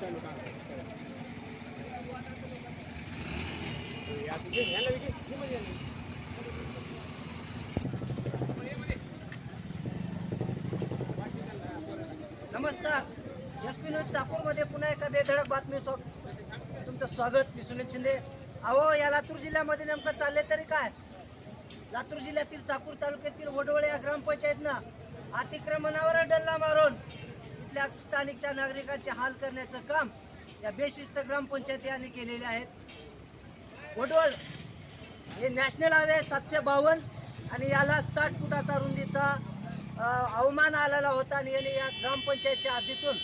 चालू काम हे असं घे ह्याला बी घे घे मध्ये ह्याला. नमस्कार एस पी न्यूज चाकूरमध्ये पुन्हा एका बेधडक बातमी सो तुमचं स्वागत मी सुनील शिंदे. अहो या लातूर जिल्ह्यामध्ये नेमकं चालले तरी काय? लातूर जिल्ह्यातील चाकूर तालुक्यातील वडवळे या ग्रामपंचायतनं अतिक्रमणावर डल्ला मारून इथल्या स्थानिकच्या नागरिकांचे हाल करण्याचं काम या बेशिस्त ग्रामपंचायती यांनी केलेले आहेत वडवळ हे नॅशनल हायवे सातशे बावन्न आणि याला साठ फुटाचा रुंदीचा अवमान आलेला होता आणि याने या ग्रामपंचायतच्या हद्दीतून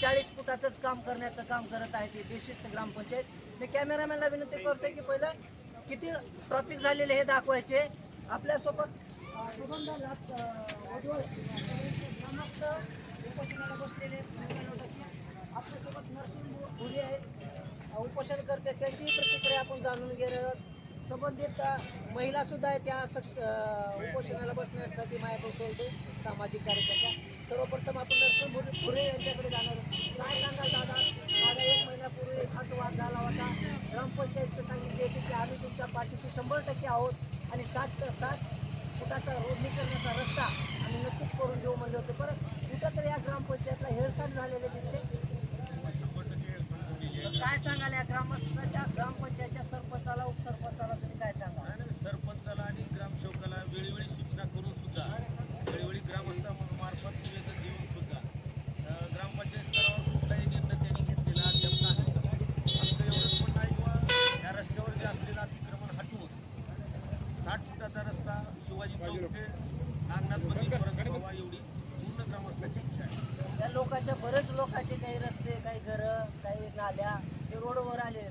चाळीस फुटाचंच काम करण्याचं काम करत आहे ती बेशिस्त ग्रामपंचायत. मी कॅमेरामॅनला विनंती करतोय की पहिलं किती ट्रॉफिक झालेले हे दाखवायचे. आपल्यासोबत उपोषणाला बसलेले आपल्यासोबत नर्सिंग भुले आहेत. उपोषण करते त्यांची प्रतिक्रिया आपण जाणून गेले संबंधित अ, महिला सुद्धा आहे त्या सक्ष उपोषणाला बसण्यासाठी माया सोडते सामाजिक कार्यकर्त्या. सर्वप्रथम आपण नरसिंह भुरे भुरे यांच्याकडे जाणार काय सांगाल दादा माझा एक महिन्यापूर्वी हाच वाद झाला होता. ग्रामपंचायतचं सांगितले होते की आम्ही तुमच्या पाठीशी शंभर टक्के आहोत आणि सात सात फुटाचा रोडणी करण्याचा रस्ता आम्ही नक्कीच करून देऊ म्हणले होते. परत कुठं तर या ग्रामपंचायतला हेळसांड झालेले दिसते. काय सांगाल या ग्रामस्थाच्या ग्रामपंचायतच्या सरपंचाला उपसर तुम्ही काय सांगाल आणि सरपंचाला आणि ग्रामसेवकाला वेळोवेळी सूचना करून सुद्धा वेळोवेळी ग्रामस्थांमार्फत निवेदन देऊन सुद्धा अ, ग्रामपंचायत स्तरावर कुठलाही निर्णय त्यांनी घेतलेला अद्याप नाही आमचं एवढंच म्हणणं आहे किंवा या रस्त्यावर जे असलेलं अतिक्रमण हटवून साठ फुटाचा रस्ता शिवाजी चौक ते नागनाथ मंदिरपर्यंत व्हावा एवढी पूर्ण ग्रामस्थांची इच्छा आहे या लोकांच्या बरेच लोकांचे काही रस्ते काही घरं काही नाल्या हे रोडवर आले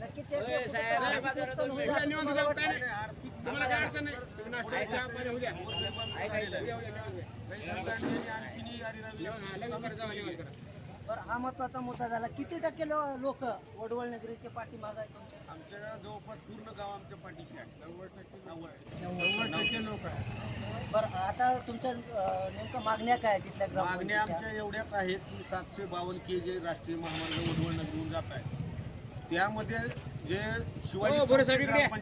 नक्कीच याचे कुठेतरी आर्थिक तुम्हाला काय अडचण नाही. तुम्ही नाश्ता पाणी होऊ द्या. उद्या उद्या हा, लगेच करा, करा. हा महत्त्वाचा मुद्दा झाला. किती टक्के लोक वडवळ नगरीचे पाठीमाग आहे तुमच्या? आमच्या जवळपास पूर्ण गाव आमच्या पाठीशी आहे. नव्वद टक्के नव्वद नव्वद टक्के लोक आहे बरं आता तुमच्या अं, नेमकं मागण्या काय आहेत तिथल्या मागण्या ग्रामपंचायतच्या आमच्या एवढ्याच आहेत की सातशे बावन्न के जे राष्ट्रीय महामार्ग उडवळ नगरीहून जात आहे त्यामध्ये जे शिवाजी हो, चौक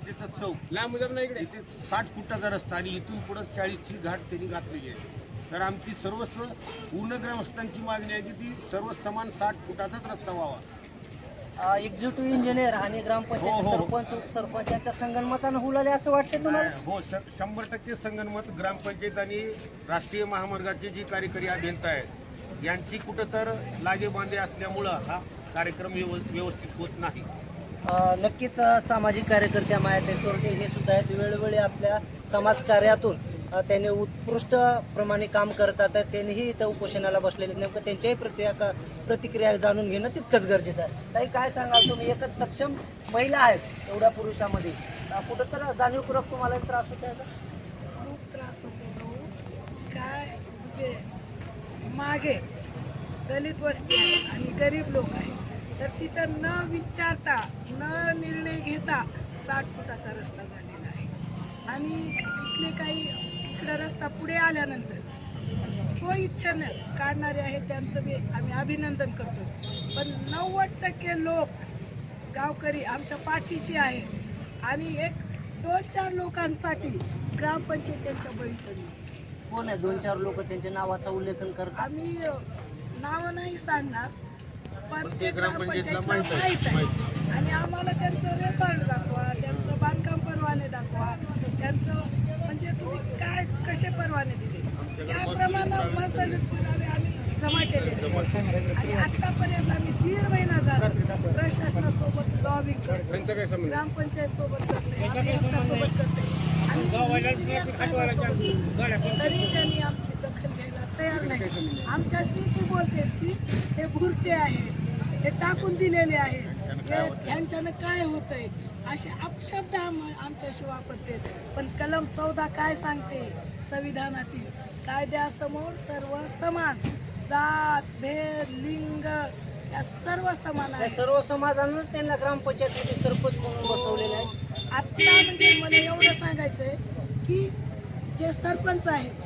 ते चौक लांब मुजब नाही इकडे. इथे साठ फुटाचा रस्ता आणि इथून पुढं चाळीसची घाट त्यांनी घातलेली आहे. तर आमची सर्वस्व पूर्ण ग्रामस्थांची मागणी आहे की ती सर्व समान साठ फुटाचाच रस्ता व्हावा. एक्झिक्युटिव्ह इंजिनियर आणि ग्रामपंचायत हो, हो, हो. सरपंच यांच्या संगणमतानं हुलाले असं वाटतं तुम्हाला? हो श- शंभर टक्के संगनमत ग्रामपंचायत आणि राष्ट्रीय महामार्गाचे जी कार्यकारी अभियंता आहेत यांची कुठं तर लागेबांधे असल्यामुळं हा कार्यक्रम व्यव- व्यवस्थित होत नाही. नक्कीच सामाजिक कार्यकर्त्या मायाताई सोरटे हे सुद्धा आहेत. वेळोवेळी आपल्या समाजकार्यातून त्यांनी उत्कृष्ट प्रमाणे काम करतात. तर त्यांनीही इथं उपोषणाला बसलेले. नेमकं त्यांच्याही प्रतिक्रिया प्रतिक्रिया जाणून घेणं तितकंच गरजेचं आहे. ताई काय सांगाल तुम्ही? एकच सक्षम महिला आहेत एवढ्या पुरुषामध्ये. कुठं तर जाणीवपूर्वक तुम्हाला त्रास होत आहे खूप त्रास होतो भाऊ. काय म्हणजे मागे दलित वस्ती आहे आणि गरीब लोक आहे. तर तिथं न विचारता न निर्णय घेता साठ फुटाचा रस्ता झालेला आहे. आणि इथले काही इकडं रस्ता पुढे आल्यानंतर स्वइच्छेनं काढणारे आहेत त्यांचं बी आम्ही अभिनंदन करतो. पण नव्वद टक्के लोक गावकरी आमच्या पाठीशी आहेत. आणि एक दोन चार लोकांसाठी ग्रामपंचायत त्यांच्या बळी पडली. कोण आहे? दोन चार लोक त्यांच्या नावाचा उल्लेखन करतात? आम्ही नावं नाही सांगणार पण ते ग्रामपंचायतला माहीत आहे. माहीत आहे. आणि आम्हाला त्यांचं रेकॉर्ड दाखवा त्यांचं बांधकाम परवाने दाखवा. त्यांचं म्हणजे तुम्ही काय कसे परवाने दिले? त्याप्रमाणे मसाले पुरावे आम्ही जमा आहेत. आणि आतापर्यंत आम्ही दीड महिना झाला प्रशासनासोबत लॉबिंग करतो त्यांचं काय संबंध? ग्रामपंचायत सोबत करते अभियंतासोबत करते आणि. तरी त्यांनी आमची दखल घ्यायला तयार नाही. आमच्याशी ती बोलते की हे भुरटे आहेत हे टाकून दिलेले आहेत हे ह्यांच्यानं काय होतंय? असे अपशब्द आम आमच्याशी वापरते पण कलम चौदा काय सांगते? संविधानातील कायद्यासमोर सर्व समान. जात भेद लिंग या सर्व समान आहे सर्व समाजानंच त्यांना ग्रामपंचायतमध्ये सरपंच म्हणून बसवलेले आहे आता म्हणजे मला एवढं सांगायचं आहे की जे सरपंच आहेत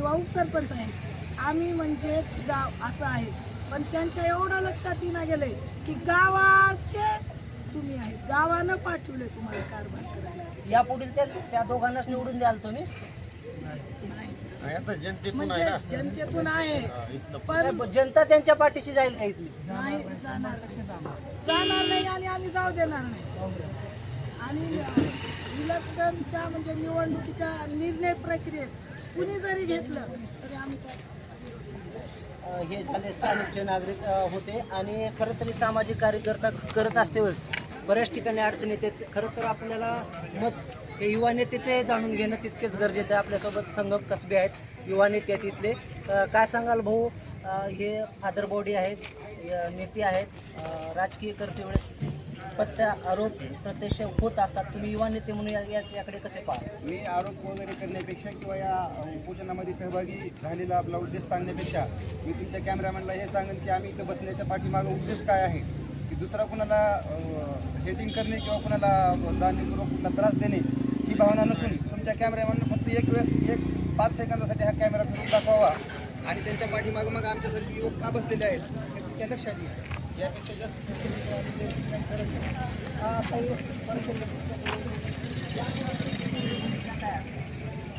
किंवा उपसरपंच आहेत. आम्ही म्हणजेच गाव असं आहे. पण त्यांच्या एवढं लक्षात येणं गेलंय की गावाचे तुम्ही आहेत. गावानं पाठवले तुम्हाला कारभार करायला. यापुढील त्या त्या दोघांनाच निवडून द्याल तुम्ही? नाही. आता जनतेतून म्हणजे जनतेतून आहे. पण जनता त्यांच्या पाठीशी जाईल का इथली? नाही जाणार नाही. जाणार नाही आणि आम्ही जाऊ देणार नाही. आणि इलेक्शनच्या म्हणजे निवडणुकीच्या निर्णय प्रक्रियेत कुणी जरी घेतलं तरी आम्ही त्या हे झाले स्थानिकचे नागरिक होते आणि खरं तरी सामाजिक कार्यकर्ता करत असतेवर बऱ्याच ठिकाणी अडचण येते खरं तर आपल्याला मत हे युवा नेतेचे जाणून घेणं तितकेच गरजेचं आहे. आपल्यासोबत संगम कसबे आहेत युवा नेते आहेत काय सांगाल भाऊ? हे फादर बॉडी आहेत नेते आहेत राजकीय करते वेळेस पत्त्या आरोप प्रत्यक्ष होत असतात. तुम्ही युवा नेते म्हणून या- या- याकडे कसे पाहा मी आरोप वगैरे करण्यापेक्षा किंवा या उपोषणामध्ये सहभागी झालेला आपला उद्देश सांगण्यापेक्षा मी तुमच्या कॅमेरामॅनला हे सांगेन की आम्ही इथं बसण्याच्या पाठीमागं उद्देश काय आहे? की दुसरा कुणाला हेटिंग करणे किंवा कुणाला जाणीवपूर्वक कुठला त्रास देणे ही भावना नसून तुमच्या कॅमेरामॅननं फक्त एक वेळेस एक पाच सेकंदासाठी हा कॅमेरा फिरून दाखवावा आणि त्यांच्या पाठीमागं मग आमच्यासाठी युवक का बसलेले आहेत हे तुमच्या लक्षात येईल. यापेक्षा जास्त अ, काही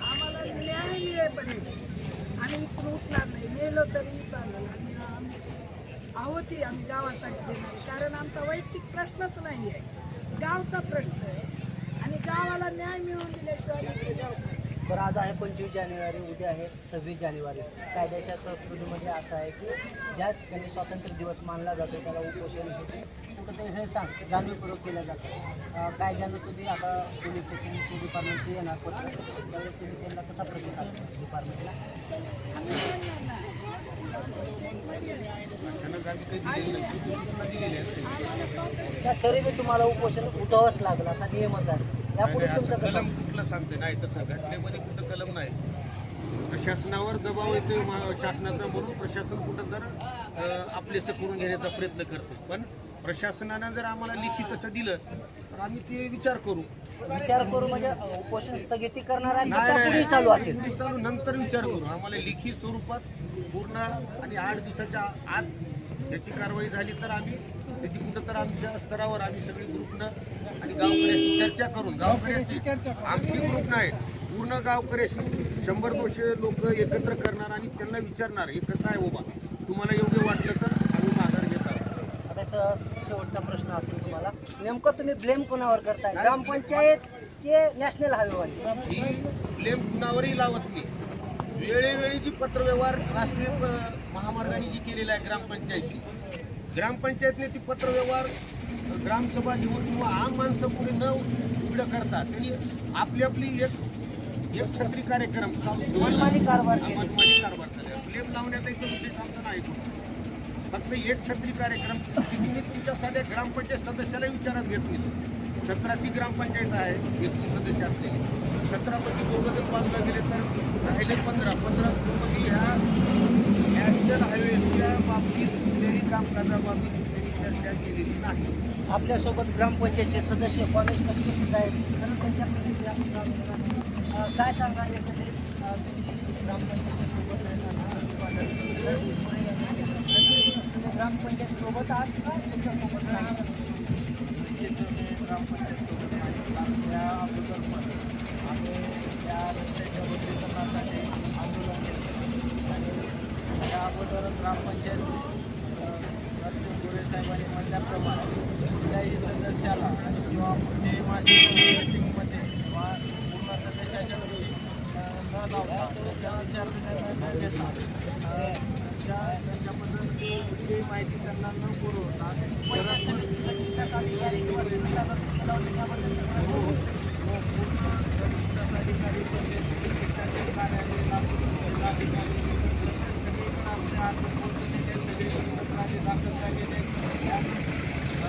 आम्हाला न्याय मिळेपर्यंत आम्ही इथून उठणार नाही मेलो तरी चालेल आणि आम्ही आहोती आम्ही गावासाठी देणार कारण आमचा वैयक्तिक प्रश्नच नाही आहे गावचा प्रश्न आहे आणि गावाला न्याय मिळवून दिल्याशिवाय आम्ही जाऊ बरं आज आहे पंचवीस जानेवारी उद्या आहे सव्वीस जानेवारी. कायद्याच्या तरतुदीमध्ये असं आहे की ज्या ठिकाणी स्वातंत्र्य दिवस मानला जातो त्याला उपोषण होते कुठंतरी हे सांग जाणीवपूर्वक केलं जातं. कायद्यानं तुम्ही आता पोलीस स्टेशन डिपार्टमेंटची येणार पण त्यावेळेस तुम्ही त्यांना कसा प्रतिसाद डिपार्टमेंटला त्या तरी मी तुम्हाला उपोषण उठवावंच लागलं असा नियमच आहे यापुढे तुमचं कलम कुठलं सांगते? नाही तसं घटनेमध्ये कुठं कलम नाही. प्रशासनावर दबाव येतो मा- शासनाचा म्हणून प्रशासन कुठं तर अं, आपलेसं करून घेण्याचा प्रयत्न करतो पण प्रशासनानं जर आम्हाला लिखित तसं दिलं तर आम्ही ते विचार करू. विचार करू म्हणजे अं, उपोषण स्थगिती करणार आहे का पुढे. चालू असेल? पुढे चालू नंतर विचार करू. आम्हाला लिखित स्वरूपात पूर्ण आणि आठ दिवसाच्या आत त्याची कारवाई झाली तर आम्ही त्याची कुठं तर आमच्या स्तरावर आम्ही सगळी ग्रुपनं आणि गावकऱ्याशी चर्चा करून गावकऱ्याशी आमची ग्रुप नाही पूर्ण गावकऱ्याशी. शंभर दोनशे लोक एकत्र करणार आणि त्यांना विचारणार हे कसं आहे बाबा? तुम्हाला योग्य वाटलं तर आम्ही माघार घेतात आता स- शेवटचा प्रश्न असेल तुम्हाला. नेमकं तुम्ही ब्लेम कोणावर करताय? ग्रामपंचायत की नॅशनल हायवेवाली ही ब्लेम कुणावरही लावत नाही. वेळोवेळी जी पत्रव्यवहार राष्ट्रीय महामार्गाने जी केलेला आहे ग्रामपंचायतची ग्रामपंचायतने ती पत्रव्यवहार ग्रामसभा घेऊन किंवा आम माणसं पुढे न उघडं करता त्यांनी आपली आपली एक एक छत्री कार्यक्रम. मनमानी कारभार केले. मनमानी कारभार झाला ब्लेम लावण्याचा इथं उद्देश आमचा नाही फक्त एक छत्री कार्यक्रम तुम्ही तुमच्या साध्या ग्रामपंचायत सदस्याला विचारात घेत नाही सतराची ग्रामपंचायत आहे एकतीस सदस्य असलेली सतरापैकी दोघं जर बाजूला गेले तर राहिले पंधरा. पंधरा कुटुंबी ह्या नॅशनल हायवेच्या बाबतीत कुठल्याही कामकाजाबाबतीत त्यांनी चर्चा केलेली नाही. आपल्यासोबत ग्रामपंचायतचे सदस्य कॉलेज कसे सुद्धा आहेत? कारण त्यांच्याकडे काय सांगाल एकंदरीत ग्रामपंचायतीसोबत तुम्ही ग्रामपंचायतच्या त्यांच्यासोबत तुम्ही ग्रामपंचायत सोबत त्या अगोदर पण आम्ही त्या रस्त्याच्या बदलीकरणासाठी आंदोलन केलं आणि त्या अगोदर ग्रामपंचायत राष्ट्रीय गोरे साहेबांनी म्हटल्याप्रमाणे कुठल्याही सदस्याला किंवा कुठल्याही माझ्या मीटिंगमध्ये किंवा पूर्ण सदस्याच्या वेळी न लावता त्यांच्या विचार न घेता अ, त्यांच्याबद्दल कुठलीही माहिती त्यांना न पुरवता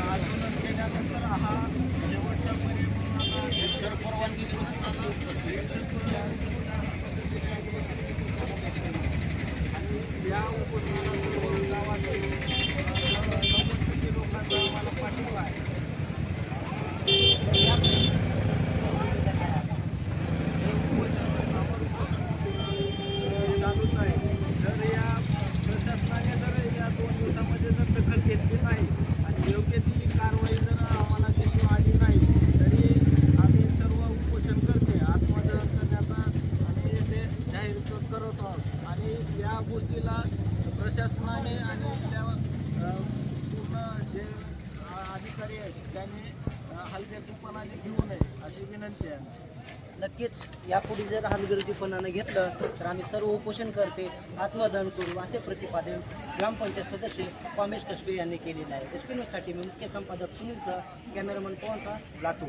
आंदोलन केल्यानंतर हा शेवटच्या पर्यंत जर परवानगी दिवशी या गोष्टीला प्रशासनाने आणि इथल्या अ, पूर्ण जे अ, अधिकारी आहेत त्यांनी अ, हलगर्जीपणाने घेऊ नये अशी विनंती आहे. नक्कीच यापुढे जर हलगर्जीपणानं घेतलं तर आम्ही सर्व उपोषण करते आत्मदहन करू असे प्रतिपादन ग्रामपंचायत सदस्य कामेश कसबे यांनी केलेलं आहे. एस पी न्यूजसाठी मी मुख्य संपादक सुनील सह कॅमेरामन पवनचा लातूर.